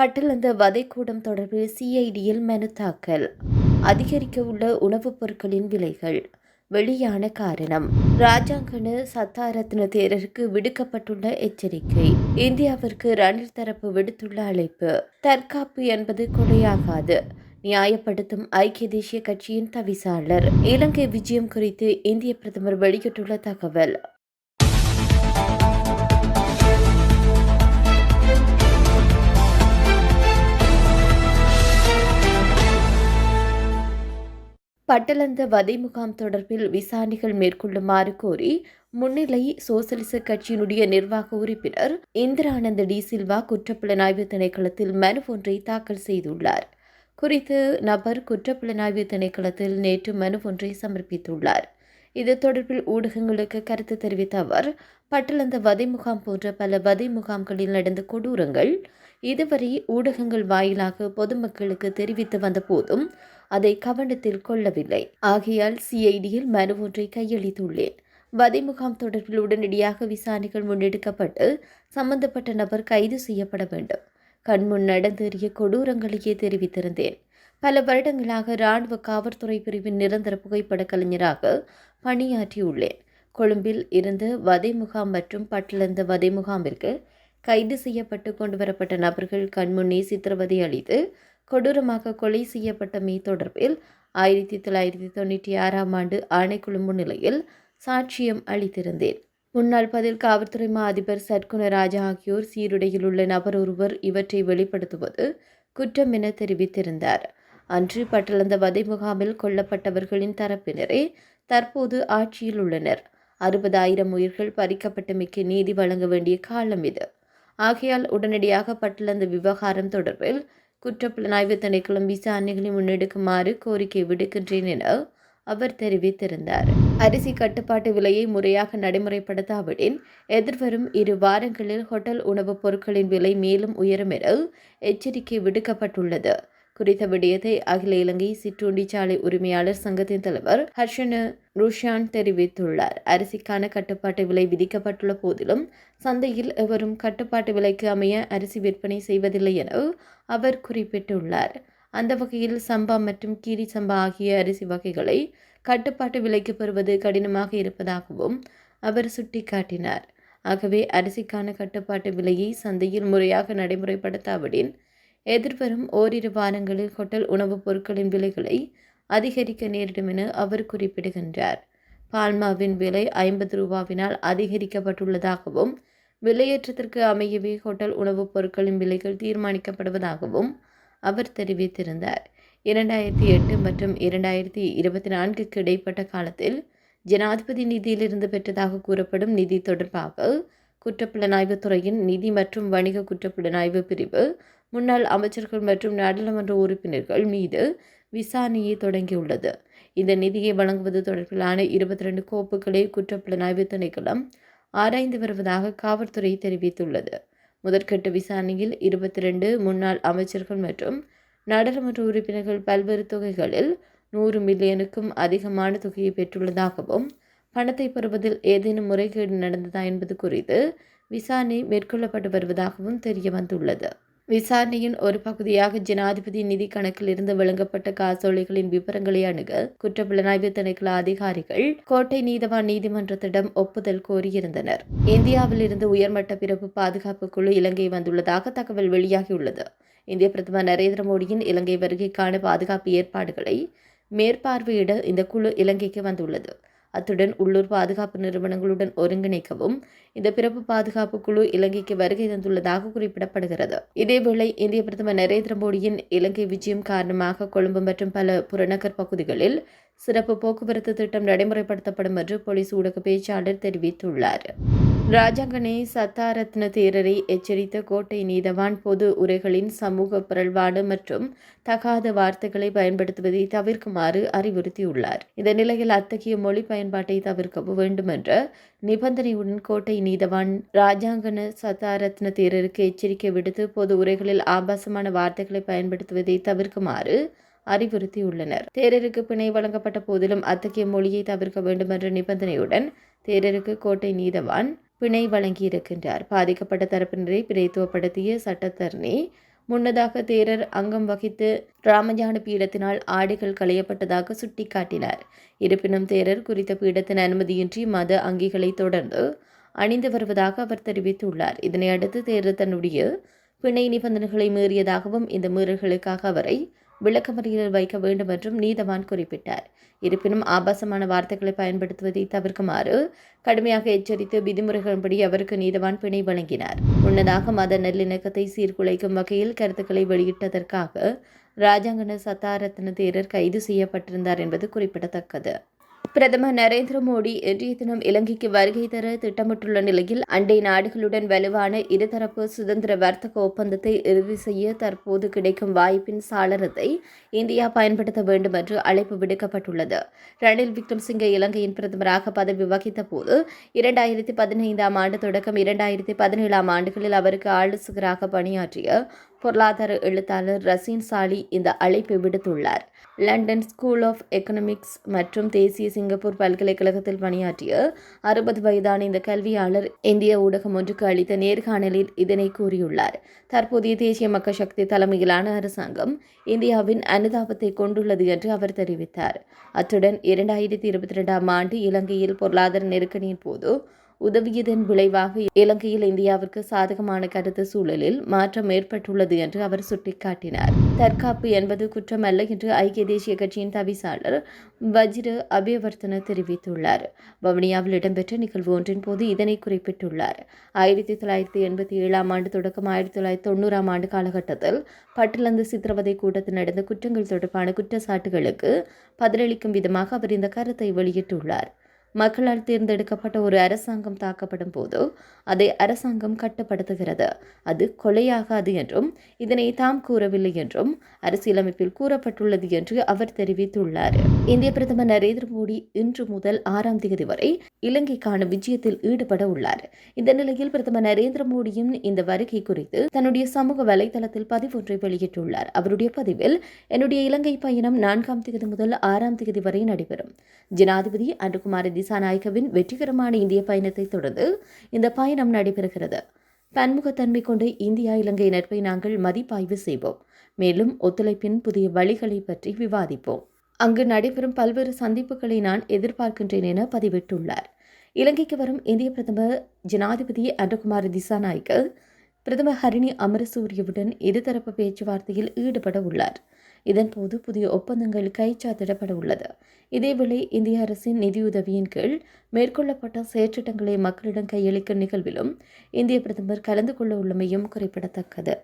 பட்டிலந்த வதைக்கூடம் தொடர்பில் சிஐடியில் மனு தாக்கல். அதிகரிக்க உள்ள உணவுப் பொருட்களின் விலைகள். வெளியான காரணம். ராஜாங்கனு சத்தாரத்ன தேரருக்கு விடுக்கப்பட்டுள்ள எச்சரிக்கை. இந்தியாவிற்கு ரணில் தரப்பு விடுத்துள்ள அழைப்பு. தற்காப்பு என்பது கொலையாகாது. நியாயப்படுத்தும் ஐக்கிய தேசிய கட்சியின் தவிசாளர். இலங்கை விஜயம் குறித்து இந்திய பிரதமர் வெளியிட்டுள்ள தகவல். பட்டலந்த வதை முகாம் தொடர்பில் விசாரணைகள் மேற்கொள்ளுமாறு கோரி முன்னிலை சோசலிச கட்சியினுடைய நிர்வாக உறுப்பினர் இந்திரானந்த டி சில்வா குற்றப்புலனாய்வு திணைக்களத்தில் மனு ஒன்றை தாக்கல் செய்துள்ளார். குறித்து நபர் குற்றப்புலனாய்வு திணைக்களத்தில் நேற்று மனு ஒன்றை சமர்ப்பித்துள்ளார். இது தொடர்பில் ஊடகங்களுக்கு கருத்து தெரிவித்த அவர் பட்டலந்த வதை முகாம் போன்ற பல வதை முகாம்களில் நடந்த கொடூரங்கள் இதுவரை ஊடகங்கள் வாயிலாக பொதுமக்களுக்கு தெரிவித்து வந்த போதும் அதை கவனத்தில் கொள்ளவில்லை. ஆகையால் சிஐடியில் மனு ஒன்றை கையளித்துள்ளேன். வதை முகாம் தொடர்பில் உடனடியாக விசாரணைகள் முன்னெடுக்கப்பட்டு சம்பந்தப்பட்ட நபர் கைது செய்யப்பட வேண்டும். கண்முன் நடந்தேறிய கொடூரங்களையே தெரிவித்திருந்தேன். பல வருடங்களாக இராணுவ காவல்துறை பிரிவின் நிரந்தர புகைப்பட கலைஞராக பணியாற்றியுள்ளேன். கொழும்பில் இருந்து வதை முகாம் மற்றும் பட்டிலந்த வதை முகாமிற்கு கைது செய்யப்பட்டு கொண்டு வரப்பட்ட நபர்கள் கண்முன்னே சித்திரவதை அளித்து கொடூரமாக கொலை செய்யப்பட்டமை தொடர்பில் ஆயிரத்தி தொள்ளாயிரத்தி தொண்ணூற்றி ஆறாம் ஆண்டு ஆணைக்குழு முன்னிலையில் சாட்சியம் அளித்திருந்தேன். முன்னாள் பதில் காவல்துறை மா அதிபர் சட்குண ராஜா ஆகியோர் சீருடையில் உள்ள நபர் ஒருவர் இவற்றை வெளிப்படுத்துவது குற்றம் என தெரிவித்திருந்தார். அன்று பட்டளந்த வதை முகாமில் கொல்லப்பட்டவர்களின் தரப்பினரே தற்போது ஆட்சியில் உள்ளனர். அறுபதாயிரம் உயிர்கள் பறிக்கப்பட்டமைக்கு நீதி வழங்க வேண்டிய காலம் இது. ஆகையால் உடனடியாக பட்டளந்த விவகாரம் தொடர்பில் குற்றப்புலனாய்வு திணைக்களம் விசாரணைகளை முன்னெடுக்குமாறு கோரிக்கை விடுக்கின்றேன் என அவர் தெரிவித்திருந்தார். அரிசி கட்டுப்பாட்டு விலையை முறையாக நடைமுறைப்படுத்தாவிடின் எதிர்வரும் இரு வாரங்களில் ஹோட்டல் உணவுப் பொருட்களின் விலை மேலும் உயரும் என எச்சரிக்கை விடுக்கப்பட்டுள்ளது. குறித்த விடயத்தை அகில இலங்கை சிற்றுண்டிச்சாலை உரிமையாளர் சங்கத்தின் தலைவர் ஹர்ஷன் ருஷான் தெரிவித்துள்ளார். அரிசிக்கான கட்டுப்பாட்டு விலை விதிக்கப்பட்டுள்ள போதிலும் சந்தையில் எவரும் கட்டுப்பாட்டு விலைக்கு அமைய அரிசி விற்பனை செய்வதில்லை என அவர் குறிப்பிட்டுள்ளார். அந்த வகையில் சம்பா மற்றும் கீரி சம்பா ஆகிய அரிசி வகைகளை கட்டுப்பாட்டு விலைக்கு பெறுவது கடினமாக இருப்பதாகவும் அவர் சுட்டிக்காட்டினார். ஆகவே அரிசிக்கான கட்டுப்பாட்டு விலையை சந்தையில் முறையாக நடைமுறைப்படுத்தாவிடின் எதிர்வரும் ஓரிரு வாரங்களில் ஹோட்டல் உணவுப் பொருட்களின் விலைகளை அதிகரிக்க நேரிடும் என அவர் குறிப்பிடுகின்றார். பால்மாவின் விலை ஐம்பது ரூபாவினால் அதிகரிக்கப்பட்டுள்ளதாகவும் விலையேற்றத்திற்கு அமையவே ஹோட்டல் உணவுப் பொருட்களின் விலைகள் தீர்மானிக்கப்படுவதாகவும் அவர் தெரிவித்திருந்தார். இரண்டாயிரத்தி எட்டு மற்றும் இரண்டாயிரத்தி இருபத்தி நான்குக்கு இடைப்பட்ட காலத்தில் ஜனாதிபதி நிதியிலிருந்து பெற்றதாக கூறப்படும் நிதி தொடர்பாக குற்றப்புலனாய்வு துறையின் நிதி மற்றும் வணிக குற்றப்புலனாய்வு பிரிவு முன்னாள் அமைச்சர்கள் மற்றும் நாடாளுமன்ற உறுப்பினர்கள் மீது விசாரணையை தொடங்கியுள்ளது. இந்த நிதியை வழங்குவது தொடர்பிலான இருபத்தி ரெண்டு கோப்புகளை குற்றப்புலனாய்வு திணைக்களம் ஆராய்ந்து வருவதாக காவல்துறை தெரிவித்துள்ளது. முதற்கட்ட விசாரணையில் இருபத்தி ரெண்டு முன்னாள் அமைச்சர்கள் மற்றும் நாடாளுமன்ற உறுப்பினர்கள் பல்வேறு தொகைகளில் நூறு மில்லியனுக்கும் அதிகமான தொகையை பெற்றுள்ளதாகவும் பணத்தை பெறுவதில் ஏதேனும் முறைகேடு நடந்ததா என்பது குறித்து விசாரணை மேற்கொள்ளப்பட்டு வருவதாகவும் தெரிய வந்துள்ளது விசாரணையின் ஒரு பகுதியாக ஜனாதிபதி நிதி கணக்கிலிருந்து வழங்கப்பட்ட காசோலைகளின் விவரங்களை அணுக குற்றப்புலனாய்வு திணைக்கள அதிகாரிகள் கோட்டை நீதவான் நீதிமன்றத்திடம் ஒப்புதல் கோரியிருந்தனர். இந்தியாவிலிருந்து உயர்மட்ட பிறப்பு பாதுகாப்பு குழு இலங்கை வந்துள்ளதாக தகவல் வெளியாகியுள்ளது. இந்திய பிரதமர் நரேந்திர மோடியின் இலங்கை வருகைக்கான பாதுகாப்பு ஏற்பாடுகளை மேற்பார்வையிட இந்த குழு இலங்கைக்கு வந்துள்ளது. அத்துடன் உள்ளூர் பாதுகாப்பு நிறுவனங்களுடன் ஒருங்கிணைக்கவும் இந்த பிறப்பு பாதுகாப்பு குழு இலங்கைக்கு வருகை தந்துள்ளதாக குறிப்பிடப்படுகிறது. இதேவேளை இந்திய பிரதமர் நரேந்திர மோடியின் இலங்கை விஜயம் காரணமாக கொழும்பு மற்றும் பல புறநகர் பகுதிகளில் சிறப்பு போக்குவரத்து திட்டம் நடைமுறைப்படுத்தப்படும் என்று போலீஸ் ஊடக பேச்சாளர் தெரிவித்துள்ளார். ராஜாங்கனை சத்தாரத்ன தேரரை எச்சரித்த கோட்டை நீதவான் பொது உரைகளின் சமூக பிறழ்வாடு மற்றும் தகாத வார்த்தைகளை பயன்படுத்துவதை தவிர்க்குமாறு அறிவுறுத்தியுள்ளார். இந்த நிலையில் அத்தகைய மொழி பயன்பாட்டை தவிர்க்க வேண்டும் என்ற நிபந்தனையுடன் கோட்டை நீதவான் ராஜாங்கன சத்தாரத்ன தேரருக்கு எச்சரிக்கை விடுத்து பொது உரைகளில் ஆபாசமான வார்த்தைகளை பயன்படுத்துவதை தவிர்க்குமாறு அறிவுறுத்தியுள்ளனர். தேரருக்கு பிணை வழங்கப்பட்ட போதிலும் அத்தகைய மொழியை தவிர்க்க வேண்டும் என்ற நிபந்தனையுடன் தேரருக்கு கோட்டை நீதவான் பிணை வழங்கியிருக்கின்றார். பாதிக்கப்பட்ட தரப்பினரை பிரதித்துவப்படுத்திய சட்டத்தரணி முன்னதாக தேரர் அங்கம் வகித்து ராமஞான பீடத்தினால் ஆடைகள் களையப்பட்டதாக சுட்டிக்காட்டினார். இருப்பினும் தேரர் குறித்த பீடத்தின் அனுமதியின்றி மத அங்கிகளை தொடர்ந்து அணிந்து வருவதாக அவர் தெரிவித்துள்ளார். இதனை அடுத்து தேரர் தன்னுடைய பிணை நிபந்தனைகளை மீறியதாகவும் இந்த மீறல்களுக்காக அவரை விளக்கமறியலில் வைக்க வேண்டும் என்றும் நீதவான் குறிப்பிட்டார். இருப்பினும் ஆபாசமான வார்த்தைகளை பயன்படுத்துவதை தவிர்க்குமாறு கடுமையாக எச்சரித்து விதிமுறைகளின்படி அவருக்கு நீதவான் பிணை வழங்கினார். முன்னதாக மத நல்லிணக்கத்தை சீர்குலைக்கும் வகையில் கருத்துக்களை வெளியிட்டதற்காக ராஜாங்கன சத்தாரத்ன தேரர் கைது செய்யப்பட்டிருந்தார் என்பது குறிப்பிடத்தக்கது. பிரதமர் நரேந்திர மோடி இன்றைய தினம் இலங்கைக்கு வருகை தர திட்டமிட்டுள்ள நிலையில் அண்டை நாடுகளுடன் வலுவான இருதரப்பு சுதந்திர வர்த்தக ஒப்பந்தத்தை இறுதி செய்ய தற்போது கிடைக்கும் வாய்ப்பின் சாளரத்தை இந்தியா பயன்படுத்த வேண்டும் என்று அழைப்பு விடுக்கப்பட்டுள்ளது. ரணில் விக்ரம்சிங்கே இலங்கையின் பிரதமராக பதவி வகித்த போது இரண்டாயிரத்தி பதினைந்தாம் ஆண்டு தொடக்கம் இரண்டாயிரத்தி பதினேழாம் ஆண்டுகளில் அவருக்கு ஆலோசகராக பணியாற்றிய பொருளாதார எழுத்தாளர் ரசீன் சாலி இந்த அழைப்பை விடுத்துள்ளார். லண்டன் ஸ்கூல் ஆஃப் எக்கனாமிக்ஸ் மற்றும் தேசிய சிங்கப்பூர் பல்கலைக்கழகத்தில் பணியாற்றிய அறுபது வயதான இந்த கல்வியாளர் இந்திய ஊடகம் ஒன்றுக்கு அளித்த நேர்காணலில் இதனை கூறியுள்ளார். தற்போதைய தேசிய மக்கள் சக்தி தலைமையிலான அரசாங்கம் இந்தியாவின் அனுதாபத்தை கொண்டுள்ளது என்று அவர் தெரிவித்தார். அத்துடன் இரண்டாயிரத்தி இருபத்தி ரெண்டாம் ஆண்டு இலங்கையில் பொருளாதார நெருக்கடியின் போது உதவியதன் விளைவாக இலங்கையில் இந்தியாவிற்கு சாதகமான கருத்து சூழலில் மாற்றம் ஏற்பட்டுள்ளது என்று அவர் சுட்டிக்காட்டினார். தற்காப்பு என்பது குற்றமல்ல என்று ஐக்கிய தேசிய கட்சியின் தவிசாளர் வஜ்ர அபியவர்த்தன தெரிவித்துள்ளார். வவுனியாவில் இடம்பெற்ற நிகழ்வு ஒன்றின் போது இதனை குறிப்பிட்டுள்ளார். ஆயிரத்தி தொள்ளாயிரத்தி எண்பத்தி ஏழாம் ஆண்டு தொடக்கம் ஆயிரத்தி தொள்ளாயிரத்தி தொண்ணூறாம் ஆண்டு காலகட்டத்தில் பட்டிலந்து சித்திரவதை கூட்டத்தில் நடந்த குற்றங்கள் தொடர்பான குற்றச்சாட்டுகளுக்கு பதிலளிக்கும் விதமாக அவர் இந்த கருத்தை வெளியிட்டுள்ளார். மக்களால் தேர்ந்தெடுக்கப்பட்ட ஒரு அரசாங்கம் தாக்கப்படும் போது அதை அரசாங்கம் கட்டுப்படுத்துகிறது. அது கொலையாகாது என்றும் இதனை தாம் கூறவில்லை என்றும் அரசியலமைப்பில் கூறப்பட்டுள்ளது என்று அவர் தெரிவித்துள்ளார். இந்திய பிரதமர் நரேந்திர மோடி இன்று முதல் ஆறாம் தேதி வரை இலங்கைக்கான விஜயத்தில் ஈடுபட உள்ளார். இந்த நிலையில் பிரதமர் நரேந்திர மோடியின் இந்த வருகை குறித்து தன்னுடைய சமூக வலைதளத்தில் பதிவொன்றை வெளியிட்டுள்ளார். அவருடைய பதிவில் என்னுடைய இலங்கை பயணம் நான்காம் தேதி முதல் ஆறாம் தேதி வரை நடைபெறும். ஜனாதிபதி அன்றுகுமார் திசாநாயகவின் வெற்றிகரமான இந்திய பயணத்தை தொடர்ந்து இந்த பயணம் நடைபெறுகிறது. பன்முகத்தன்மை கொண்ட இந்தியா இலங்கை நட்பை நாங்கள் மதிப்பாய்வு செய்வோம். மேலும் ஒத்துழைப்பின் புதிய வழிகளை பற்றி விவாதிப்போம். அங்கு நடைபெறும் பல்வேறு சந்திப்புகளை நான் எதிர்பார்க்கின்றேன் என பதிவிட்டுள்ளார். இலங்கைக்கு வரும் இந்திய பிரதமர் ஜனாதிபதி அன்றகுமார் திசாநாயக்க பிரதமர் ஹரிணி அமரசூரியவுடன் இருதரப்பு பேச்சுவார்த்தையில் ஈடுபட உள்ளார். இதன்போது புதிய ஒப்பந்தங்கள் கைச்சாத்திடப்பட உள்ளது இதேவேளை இந்திய அரசின் நிதியுதவியின் கீழ் மேற்கொள்ளப்பட்ட செயற்றிட்டங்களை மக்களிடம் கையளிக்கும் நிகழ்விலும் இந்திய பிரதமர் கலந்து கொள்ள உள்ளமையும் குறிப்பிடத்தக்கது.